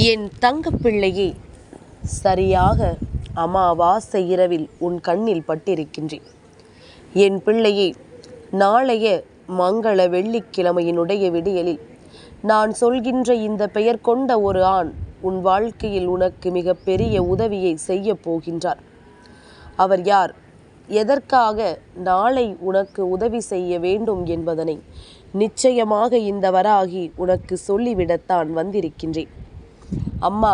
என் தங்கப்பிள்ளையே சரியாக அமாவாசை இரவில் உன் கண்ணில் பட்டிருக்கின்றேன். என் பிள்ளையே நாளைய மங்கள வெள்ளிக்கிழமையினுடைய விடியலில் நான் சொல்கின்ற இந்த பெயர் கொண்ட ஒரு ஆண் உன் வாழ்க்கையில் உனக்கு மிகப்பெரிய உதவியை செய்ய போகின்றார். அவர் யார்? எதற்காக நாளை உனக்கு உதவி செய்ய வேண்டும் என்பதனை நிச்சயமாக இந்த வராகி உனக்கு சொல்லிவிடத்தான் வந்திருக்கின்றேன். அம்மா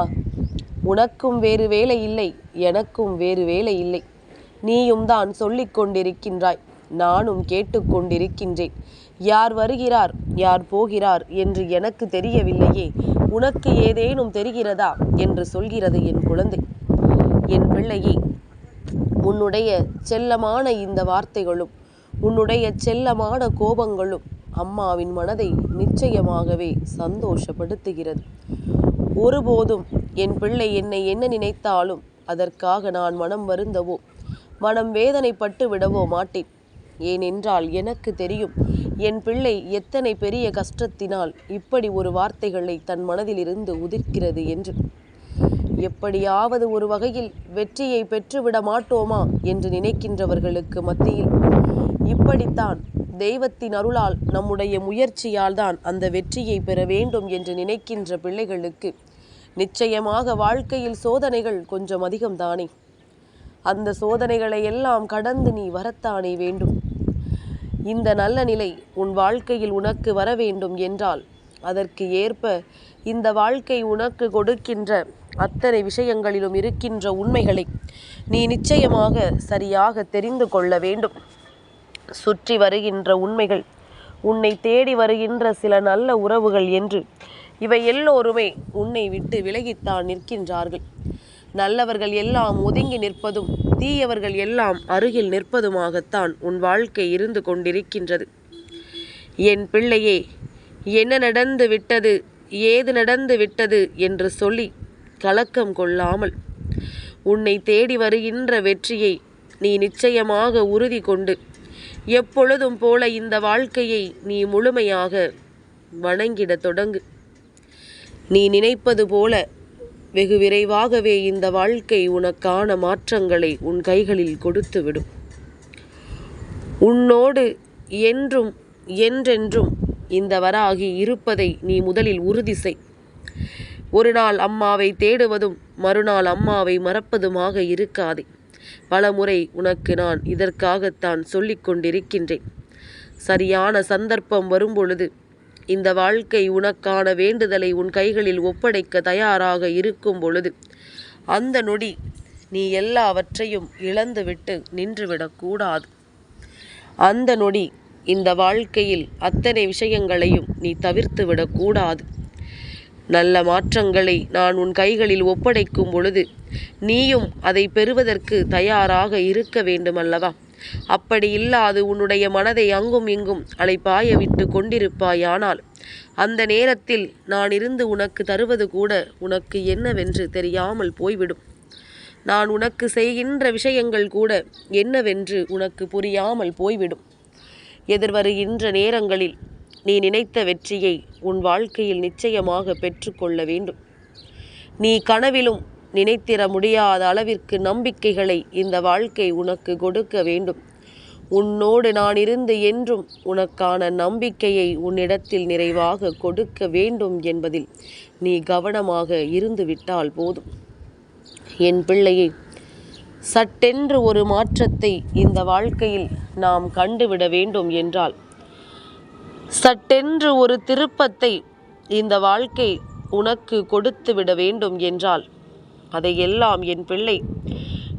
உனக்கும் வேறு வேலை இல்லை எனக்கும் வேறு வேலை இல்லை. நீயும் தான் சொல்லிக் கொண்டிருக்கின்றாய் நானும் கேட்டுக்கொண்டிருக்கின்றேன் யார் வருகிறார் யார் போகிறார் என்று எனக்கு தெரியவில்லையே உனக்கு ஏதேனும் தெரிகிறதா என்று சொல்கிறது என் குழந்தை. என் பிள்ளையே உன்னுடைய செல்லமான இந்த வார்த்தைகளும் உன்னுடைய செல்லமான கோபங்களும் அம்மாவின் மனதை நிச்சயமாகவே சந்தோஷப்படுத்துகிறது. ஒருபோதும் என் பிள்ளை என்னை என்ன நினைத்தாலும் அதற்காக நான் மனம் வருந்தவோ மனம் வேதனைப்பட்டு விடவோ மாட்டேன். ஏனென்றால் எனக்கு தெரியும் என் பிள்ளை எத்தனை பெரிய கஷ்டத்தினால் இப்படி ஒரு வார்த்தைகளை தன் மனதிலிருந்து உதிர்க்கிறது என்று. எப்படியாவது ஒரு வகையில் வெற்றியை பெற்றுவிட மாட்டோமா என்று நினைக்கின்றவர்களுக்கு மத்தியில் இப்படித்தான் தெய்வத்தின் அருளால் நம்முடைய முயற்சியால் தான் அந்த வெற்றியை பெற வேண்டும் என்று நினைக்கின்ற பிள்ளைகளுக்கு நிச்சயமாக வாழ்க்கையில் சோதனைகள் கொஞ்சம் அதிகம்தானே? அந்த சோதனைகளை எல்லாம் கடந்து நீ வரத்தானே வேண்டும்? இந்த நல்ல நிலை உன் வாழ்க்கையில் உனக்கு வர வேண்டும் என்றால் அதற்கு ஏற்ப இந்த வாழ்க்கை உனக்கு கொடுக்கின்ற அத்தனை விஷயங்களிலும் இருக்கின்ற உண்மைகளை நீ நிச்சயமாக சரியாக தெரிந்து கொள்ள வேண்டும். சுற்றி வருகின்ற உண்மைகள் உன்னை தேடி வருகின்ற சில நல்ல உறவுகள் என்று. இவை எல்லோருமே உன்னை விட்டு விலகித்தான் நிற்கின்றார்கள். நல்லவர்கள் எல்லாம் ஒதுங்கி நிற்பதும் தீயவர்கள் எல்லாம் அருகில் நிற்பதுமாகத்தான் உன் வாழ்க்கை இருந்து கொண்டிருக்கின்றது. என் பிள்ளையே என்ன நடந்து விட்டது ஏது நடந்து விட்டது என்று சொல்லி கலக்கம் கொள்ளாமல் உன்னை தேடி வருகின்ற வெற்றியை நீ நிச்சயமாக உறுதி கொண்டு எப்பொழுதும் போல இந்த வாழ்க்கையை நீ முழுமையாக வணங்கிட தொடங்கு. நீ நினைப்பது போல வெகு விரைவாகவே இந்த வாழ்க்கை உனக்கான மாற்றங்களை உன் கைகளில் கொடுத்துவிடும். உன்னோடு என்றும் என்றென்றும் இந்த வராகி இருப்பதை நீ முதலில் உறுதி செய். ஒரு நாள் அம்மாவை தேடுவதும் மறுநாள் அம்மாவை மறப்பதுமாக இருக்காதே. பலமுறை உனக்கு நான் இதற்காகத்தான் சொல்லிக் கொண்டிருக்கின்றேன். சரியான சந்தர்ப்பம் வரும்பொழுது இந்த வாழ்க்கை உனக்கான வேண்டுதலை உன் கைகளில் ஒப்படைக்க தயாராக இருக்கும் பொழுது அந்த நொடி நீ எல்லாவற்றையும் இழந்துவிட்டு நின்றுவிடக்கூடாது அந்த நொடி இந்த வாழ்க்கையில் அத்தனை விஷயங்களையும் நீ தவிர்த்து விடக்கூடாது நல்ல மாற்றங்களை நான் உன் கைகளில் ஒப்படைக்கும் பொழுது நீயும் அதை பெறுவதற்கு தயாராக இருக்க வேண்டுமல்லவா? அப்படி இல்லாது உன்னுடைய மனதை அங்கும் இங்கும் அலைப்பாய விட்டு கொண்டிருப்பாயானால் அந்த நேரத்தில் நான் இருந்து உனக்கு தருவது கூட உனக்கு என்னவென்று தெரியாமல் போய்விடும். நான் உனக்கு செய்கின்ற விஷயங்கள் கூட என்னவென்று உனக்கு புரியாமல் போய்விடும். எதிர்வருகின்ற நேரங்களில் நீ நினைத்த வெற்றியை உன் வாழ்க்கையில் நிச்சயமாக பெற்றுக்கொள்ள வேண்டும். நீ கனவிலும் நினைத்திட முடியாத அளவிற்கு நம்பிக்கைகளை இந்த வாழ்க்கை உனக்கு கொடுக்க வேண்டும். உன்னோடு நான் இருந்து என்றும் உனக்கான நம்பிக்கையை உன்னிடத்தில் நிறைவாக கொடுக்க வேண்டும் என்பதில் நீ கவனமாக இருந்துவிட்டால் போதும். என் பிள்ளையை சட்டென்று ஒரு மாற்றத்தை இந்த வாழ்க்கையில் நாம் கண்டுவிட வேண்டும் என்றால் சட்டென்று ஒரு திருப்பத்தை இந்த வாழ்க்கை உனக்கு கொடுத்து விட வேண்டும் என்றால் அதையெல்லாம் என் பிள்ளை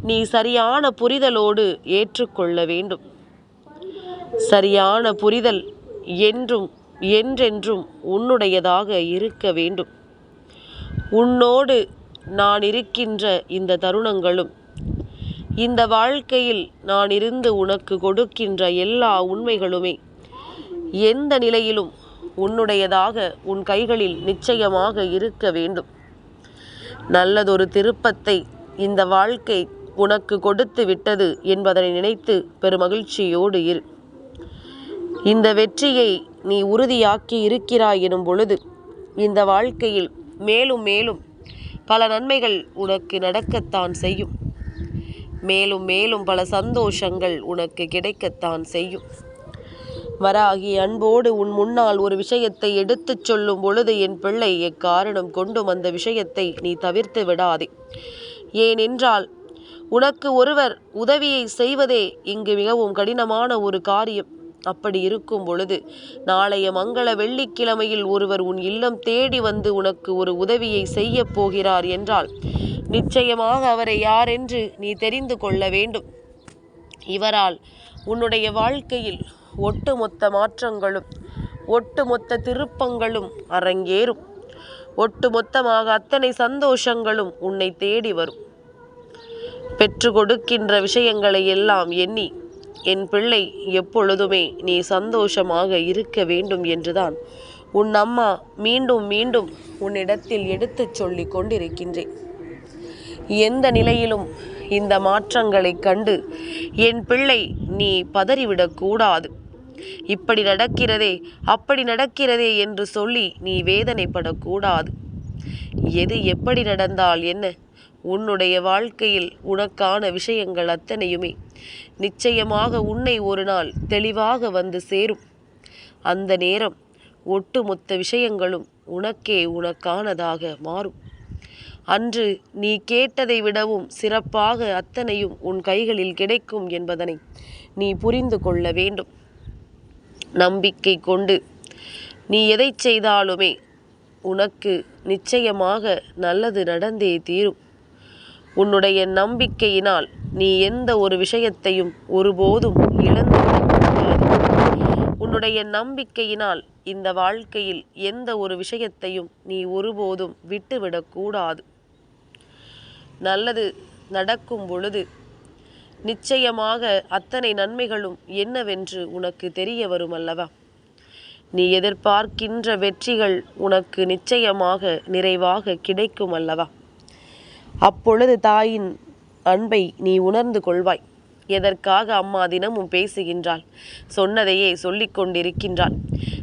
நீ சரியான புரிதலோடு ஏற்றுக்கொள்ள வேண்டும். சரியான புரிதல் என்றும் என்றென்றும் உன்னுடையதாக இருக்க வேண்டும். உன்னோடு நான் இருக்கின்ற இந்த தருணங்களும் இந்த வாழ்க்கையில் நான் இருந்து உனக்கு கொடுக்கின்ற எல்லா உண்மைகளுமே எந்த நிலையிலும் உன்னுடையதாக உன் கைகளில் நிச்சயமாக இருக்க வேண்டும். நல்லதொரு திருப்பத்தை இந்த வாழ்க்கை உனக்கு கொடுத்து விட்டது என்பதனை நினைத்து பெருமகிழ்ச்சியோடு இரு. இந்த வெற்றியை நீ உறுதியாக்கி இருக்கிறாய் எனும் பொழுது இந்த வாழ்க்கையில் மேலும் மேலும் பல நன்மைகள் உனக்கு நடக்கத்தான் செய்யும். மேலும் மேலும் பல சந்தோஷங்கள் உனக்கு கிடைக்கத்தான் செய்யும். வராகி அன்போடு உன் முன்னால் ஒரு விஷயத்தை எடுத்துச் சொல்லும் பொழுது என் பிள்ளை எக்காரணம் கொண்டும் அந்த விஷயத்தை நீ தவிர்த்து விடாதே. ஏனென்றால் உனக்கு ஒருவர் உதவியை செய்வதே இங்கு மிகவும் கடினமான ஒரு காரியம். அப்படி இருக்கும் பொழுது நாளைய மங்கள வெள்ளிக்கிழமையில் ஒருவர் உன் இல்லம் தேடி வந்து உனக்கு ஒரு உதவியை செய்ய போகிறார் என்றால் நிச்சயமாக அவரை யாரென்று நீ தெரிந்து கொள்ள வேண்டும். இவரால் உன்னுடைய வாழ்க்கையில் ஒட்டுமொத்த மாற்றங்களும் ஒட்டுமொத்த திருப்பங்களும் அரங்கேறும். ஒட்டுமொத்தமாக அத்தனை சந்தோஷங்களும் உன்னை தேடி வரும். பெற்று கொடுக்கின்ற விஷயங்களை எல்லாம் எண்ணி என் பிள்ளை எப்பொழுதுமே நீ சந்தோஷமாக இருக்க வேண்டும் என்றுதான் உன் அம்மா மீண்டும் மீண்டும் உன்னிடத்தில் எடுத்துச் சொல்லி கொண்டிருக்கின்றேன். எந்த நிலையிலும் இந்த மாற்றங்களை கண்டு என் பிள்ளை நீ பதறிவிடக்கூடாது இப்படி நடக்கிறதே அப்படி நடக்கிறதே என்று சொல்லி நீ வேதனைப்படக்கூடாது. எது எப்படி நடந்தால் என்ன? உன்னுடைய வாழ்க்கையில் உனக்கான விஷயங்கள் அத்தனையுமே நிச்சயமாக உன்னை ஒரு நாள் தெளிவாக வந்து சேரும். அந்த நேரம் ஒட்டுமொத்த விஷயங்களும் உனக்கே உனக்கானதாக மாறும். அன்று நீ கேட்டதை விடவும் சிறப்பாக அத்தனையும் உன் கைகளில் கிடைக்கும் என்பதனை நீ புரிந்து கொள்ள வேண்டும். நம்பிக்கை கொண்டு. நீ எதை செய்தாலுமே உனக்கு நிச்சயமாக நல்லது நடந்தே தீரும். உன்னுடைய நம்பிக்கையினால் நீ எந்த ஒரு விஷயத்தையும் ஒருபோதும் இழந்து உன்னுடைய நம்பிக்கையினால் இந்த வாழ்க்கையில் எந்த ஒரு விஷயத்தையும் நீ ஒருபோதும் விட்டுவிடக்கூடாது. நல்லது நடக்கும் பொழுது நிச்சயமாக அத்தனை நன்மைகளும் என்னவென்று உனக்கு தெரிய வரும் அல்லவா நீ எதிர்பார்க்கின்ற வெற்றிகள் உனக்கு நிச்சயமாக நிறைவாக கிடைக்கும் அல்லவா அப்பொழுது தாயின் அன்பை நீ உணர்ந்து கொள்வாய். எதற்காக அம்மா தினமும் பேசுகின்றாள்? சொன்னதையே சொல்லிக் கொண்டிருக்கின்றாள்.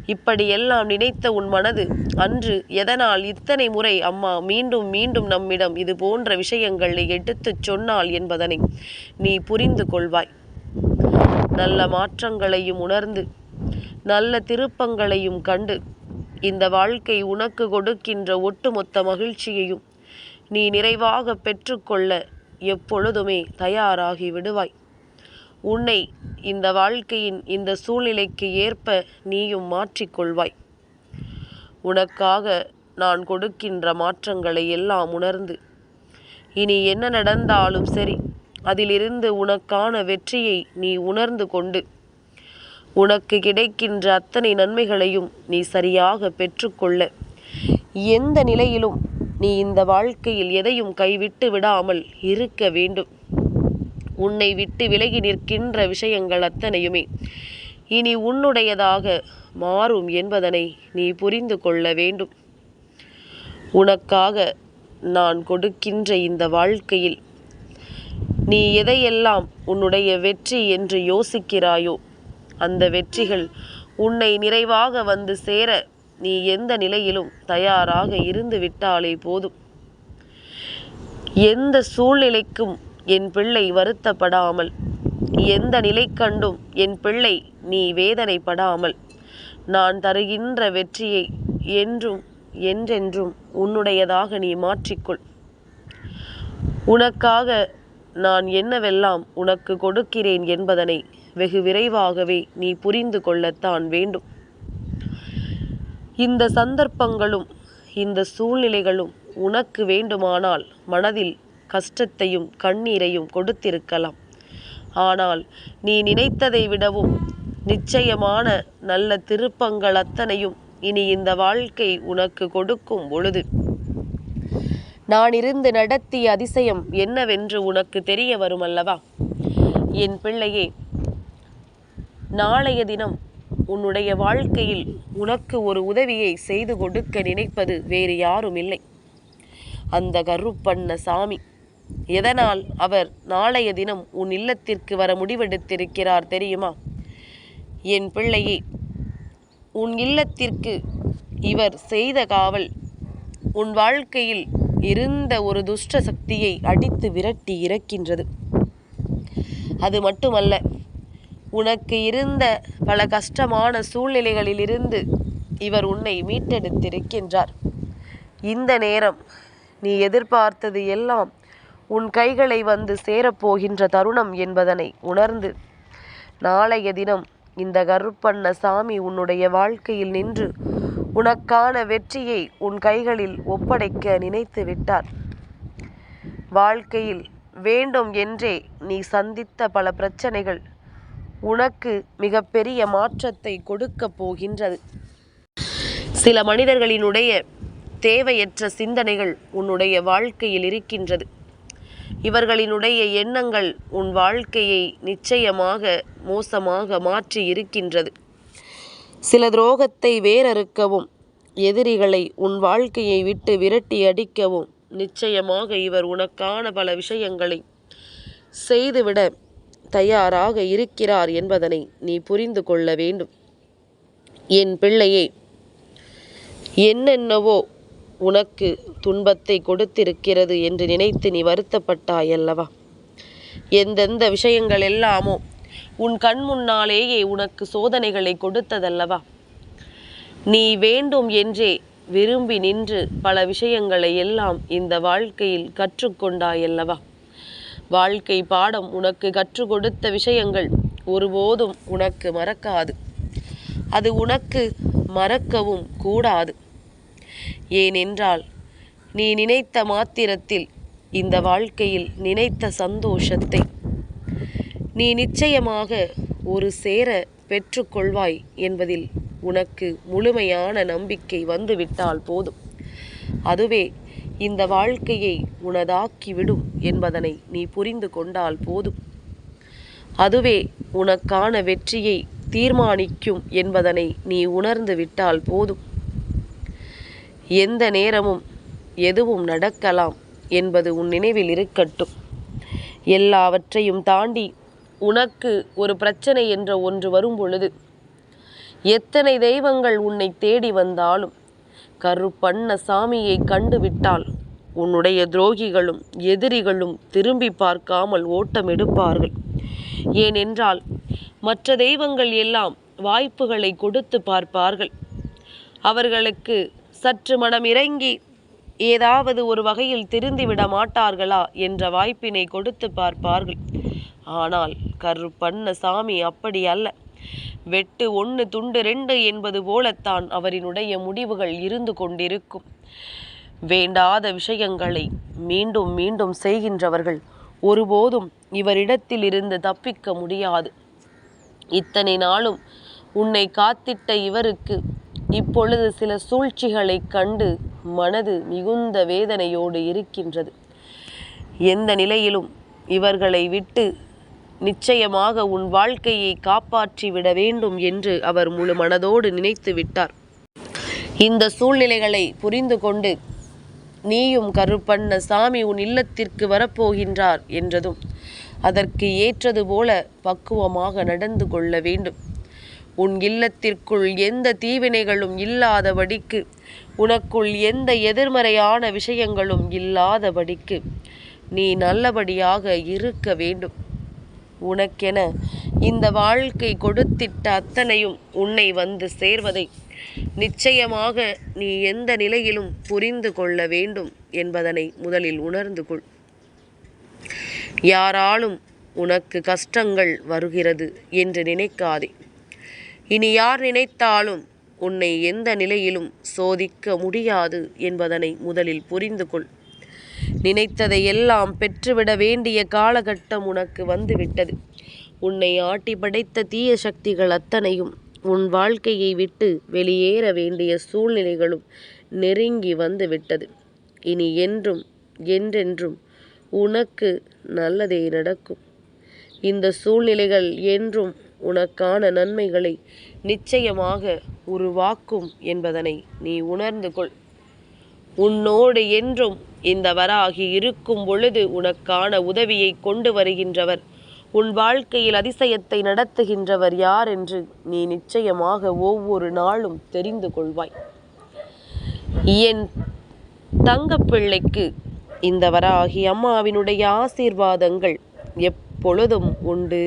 இப்படியெல்லாம் நினைத்த உன் மனது அன்று எதனால் இத்தனை முறை அம்மா மீண்டும் மீண்டும் நம்மிடம் இது போன்ற விஷயங்களை எடுத்துச் சொன்னாள் என்பதனை நீ புரிந்து கொள்வாய். நல்ல மாற்றங்களையும் உணர்ந்து நல்ல திருப்பங்களையும் கண்டு இந்த வாழ்க்கை உனக்கு கொடுக்கின்ற ஒட்டுமொத்த மகிழ்ச்சியையும் நீ நிறைவாக பெற்றுக்கொள்ள எப்பொழுதுமே தயாராகி விடுவாய். உன்னை இந்த வாழ்க்கையின் இந்த சூழ்நிலைக்கு ஏற்ப நீயும் மாற்றிக்கொள்வாய் உனக்காக நான் கொடுக்கின்ற மாற்றங்களை எல்லாம் உணர்ந்து இனி என்ன நடந்தாலும் சரி அதிலிருந்து உனக்கான வெற்றியை நீ உணர்ந்து கொண்டு உனக்கு கிடைக்கின்ற அத்தனை நன்மைகளையும் நீ சரியாக பெற்றுக்கொள்ள. எந்த நிலையிலும் நீ இந்த வாழ்க்கையில் எதையும் கைவிட்டு விடாமல் இருக்க வேண்டும். உன்னை விட்டு விலகி நிற்கின்ற விஷயங்கள் அத்தனையுமே. இனி உன்னுடையதாக மாறும் என்பதனை நீ புரிந்து கொள்ள வேண்டும். உனக்காக நான் கொடுக்கின்ற இந்த வாழ்க்கையில் நீ எதையெல்லாம் உன்னுடைய வெற்றி என்று யோசிக்கிறாயோ அந்த வெற்றிகள் உன்னை நிறைவாக வந்து சேர நீ எந்த நிலையிலும் தயாராக இருந்து விட்டாலே போதும். எந்த சூழ்நிலைக்கும் என் பிள்ளை வருத்தப்படாமல். எந்த நிலை கண்டும் என் பிள்ளை நீ வேதனைப்படாமல். நான் தருகின்ற வெற்றியை என்றும் என்றென்றும் உன்னுடையதாக நீ மாற்றிக்கொள். உனக்காக நான் என்னவெல்லாம் உனக்கு கொடுக்கிறேன் என்பதனை வெகு விரைவாகவே நீ புரிந்து கொள்ளத்தான் வேண்டும். இந்த சந்தர்ப்பங்களும் இந்த சூழ்நிலைகளும் உனக்கு வேண்டுமானால் மனதில் கஷ்டத்தையும் கண்ணீரையும் கொடுத்திருக்கலாம். ஆனால் நீ நினைத்ததை விடவும் நிச்சயமான நல்ல திருப்பங்கள் அத்தனையும் இனி இந்த வாழ்க்கை உனக்கு கொடுக்கும் பொழுது. நான் இருந்து நடத்திய அதிசயம் என்னவென்று உனக்கு தெரிய வரும் அல்லவா என் பிள்ளையே நாளைய தினம் உன்னுடைய வாழ்க்கையில் உனக்கு ஒரு உதவியை செய்து கொடுக்க நினைப்பது வேறு யாரும் இல்லை அந்த கருப்பண்ண சாமி எதனால் அவர் நாளைய தினம் உன் இல்லத்திற்கு வர முடிவெடுத்திருக்கிறார் தெரியுமா? என் பிள்ளையே உன் இல்லத்திற்கு இவர் செய்த காவல் உன் வாழ்க்கையில் இருந்த ஒரு துஷ்ட சக்தியை அடித்து விரட்டி இறக்கின்றது. அது மட்டுமல்ல உனக்கு இருந்த பல கஷ்டமான சூழ்நிலைகளிலிருந்து இவர் உன்னை மீட்டெடுத்திருக்கின்றார். இந்த நேரம் நீ எதிர்பார்த்தது எல்லாம் உன் கைகளை வந்து சேரப்போகின்ற தருணம் என்பதனை உணர்ந்து நாளைய தினம் இந்த கருப்பண்ண சாமி உன்னுடைய வாழ்க்கையில் நின்று உனக்கான வெற்றியை உன் கைகளில் ஒப்படைக்க நினைத்து விட்டார். வாழ்க்கையில் வேண்டும் என்றே நீ சந்தித்த பல பிரச்சனைகள் உனக்கு மிகப்பெரிய மாற்றத்தை கொடுக்கப் போகின்றது. சில மனிதர்களினுடைய தேவையற்ற சிந்தனைகள் உன்னுடைய வாழ்க்கையில் இருக்கின்றது. இவர்களினுடைய எண்ணங்கள் உன் வாழ்க்கையை நிச்சயமாக மோசமாக மாற்றி இருக்கின்றது சில துரோகத்தை வேறறுக்கவும் எதிரிகளை உன் வாழ்க்கையை விட்டு விரட்டி அடிக்கவும் நிச்சயமாக இவர் உனக்கான பல விஷயங்களை செய்துவிட தயாராக இருக்கிறார் என்பதனை நீ புரிந்து கொள்ள வேண்டும். என் பிள்ளையே என்னென்னவோ உனக்கு துன்பத்தை கொடுத்திருக்கிறது என்று நினைத்து நீ வருத்தப்பட்டாய் அல்லவா எந்தெந்த விஷயங்கள் எல்லாமோ உன் கண் முன்னாலேயே உனக்கு சோதனைகளை கொடுத்ததல்லவா? நீ வேண்டும் என்றே விரும்பி நின்று பல விஷயங்களை எல்லாம் இந்த வாழ்க்கையில் கற்றுக்கொண்டாயல்லவா? வாழ்க்கை பாடம் உனக்கு கற்றுக் கொடுத்த விஷயங்கள் ஒருபோதும் உனக்கு மறக்காது. அது உனக்கு மறக்கவும் கூடாது. ஏனென்றால் நீ நினைத்த மாத்திரத்தில் இந்த வாழ்க்கையில் நினைத்த சந்தோஷத்தை நீ நிச்சயமாக ஒரு சேர பெற்றுக்கொள்வாய் என்பதில் உனக்கு முழுமையான நம்பிக்கை வந்துவிட்டால் போதும். அதுவே இந்த வாழ்க்கையை உனதாக்கிவிடும் என்பதனை நீ புரிந்து கொண்டால் போதும். அதுவே உனக்கான வெற்றியை தீர்மானிக்கும் என்பதனை நீ உணர்ந்து விட்டால் போதும். எந்த நேரமும் எதுவும் நடக்கலாம் என்பது உன் நினைவில் இருக்கட்டும். எல்லாவற்றையும் தாண்டி உனக்கு ஒரு பிரச்சனை என்ற ஒன்று வரும் பொழுது எத்தனை தெய்வங்கள் உன்னை தேடி வந்தாலும் கருப்பண்ண சாமியை கண்டுவிட்டால் உன்னுடைய துரோகிகளும் எதிரிகளும் திரும்பி பார்க்காமல் ஓட்டம் எடுப்பார்கள். ஏனென்றால் மற்ற தெய்வங்கள் எல்லாம் வாய்ப்புகளை கொடுத்து பார்ப்பார்கள். அவர்களுக்கு சற்று மனம் இறங்கி ஏதாவது ஒரு வகையில் திருந்திவிட மாட்டார்களா என்ற வாய்ப்பினை கொடுத்து பார்ப்பார்கள். ஆனால் கருப்பண்ண சாமி அப்படி அல்ல. வெட்டு ஒன்று துண்டு ரெண்டு என்பது போலத்தான் அவரினுடைய முடிவுகள் இருந்து கொண்டிருக்கும். வேண்டாத விஷயங்களை மீண்டும் மீண்டும் செய்கின்றவர்கள் ஒருபோதும் இவரிடத்தில் இருந்து தப்பிக்க முடியாது. இத்தனை நாளும் உன்னை காத்திட்ட இவருக்கு இப்பொழுது சில சூழ்ச்சிகளை கண்டு மனது மிகுந்த வேதனையோடு இருக்கின்றது. எந்த நிலையிலும் இவர்களை விட்டு நிச்சயமாக உன் வாழ்க்கையை காப்பாற்றி விட வேண்டும் என்று அவர் முழு மனதோடு நினைத்து விட்டார். இந்த சூழ்நிலைகளை புரிந்து கொண்டு நீயும் கருப்பண்ண சாமி உன் இல்லத்திற்கு வரப்போகின்றார் என்றதும் அதற்கு ஏற்றது போல பக்குவமாக நடந்து கொள்ள வேண்டும். உன் இல்லத்திற்குள் எந்த தீவினைகளும் இல்லாதபடிக்கு உனக்குள் எந்த எதிர்மறையான விஷயங்களும் இல்லாதபடிக்கு நீ நல்லபடியாக இருக்க வேண்டும். உனக்கென இந்த வாழ்க்கை கொடுத்திட்ட அத்தனையும் உன்னை வந்து சேர்வதை நிச்சயமாக நீ எந்த நிலையிலும் புரிந்து கொள்ள வேண்டும் என்பதனை முதலில் உணர்ந்து கொள். யாராலும் உனக்கு கஷ்டங்கள் வருகிறது என்று நினைக்காதே. இனி யார் நினைத்தாலும் உன்னை எந்த நிலையிலும் சோதிக்க முடியாது என்பதனை முதலில் புரிந்து கொள். நினைத்ததை எல்லாம் பெற்றுவிட வேண்டிய காலகட்டம் உனக்கு வந்துவிட்டது. உன்னை ஆட்டி படைத்த தீய சக்திகள் அத்தனையும் உன் வாழ்க்கையை விட்டு வெளியேற வேண்டிய சூழ்நிலைகளும் நெருங்கி வந்துவிட்டது. இனி என்றும் என்றென்றும் உனக்கு நல்லதே நடக்கும். இந்த சூழ்நிலைகள் என்றும் உனக்கான நன்மைகளை நிச்சயமாக உருவாக்கும் என்பதனை நீ உணர்ந்து கொள். உன்னோடு என்றும் இந்த வராகி இருக்கும் பொழுது உனக்கான உதவியை கொண்டு வருகின்றவர். உன் வாழ்க்கையில் அதிசயத்தை நடத்துகின்றவர் யார் என்று நீ நிச்சயமாக ஒவ்வொரு நாளும் தெரிந்து கொள்வாய். என் தங்கப்பிள்ளைக்கு இந்த வராகி அம்மாவினுடைய ஆசீர்வாதங்கள் எப்பொழுதும் உண்டு.